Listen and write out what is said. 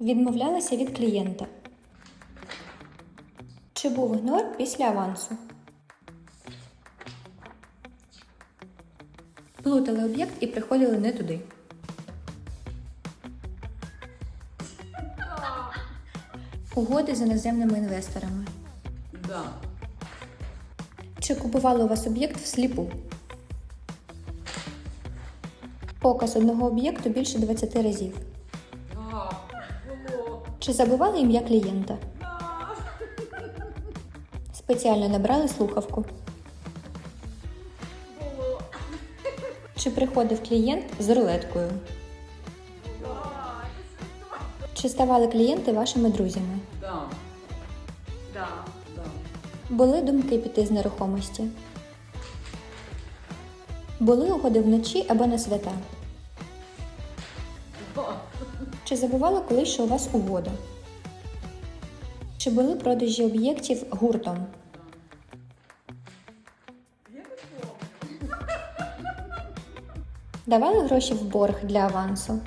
Відмовлялися від клієнта. Чи був ігнор після авансу? Плутали об'єкт і приходили не туди. Угоди з іноземними інвесторами. Да. Чи купували у вас об'єкт всліпу? Показ одного об'єкту більше 20 разів. Чи забували ім'я клієнта? Спеціально набрали слухавку. Чи приходив клієнт з рулеткою? Чи ставали клієнти вашими друзями? Да. Да. Да. Були думки піти з нерухомості? Були угоди вночі або на свята? Да. Чи забували колись, що у вас угода? Чи були продажі об'єктів гуртом? Давали гроші в борг для авансу?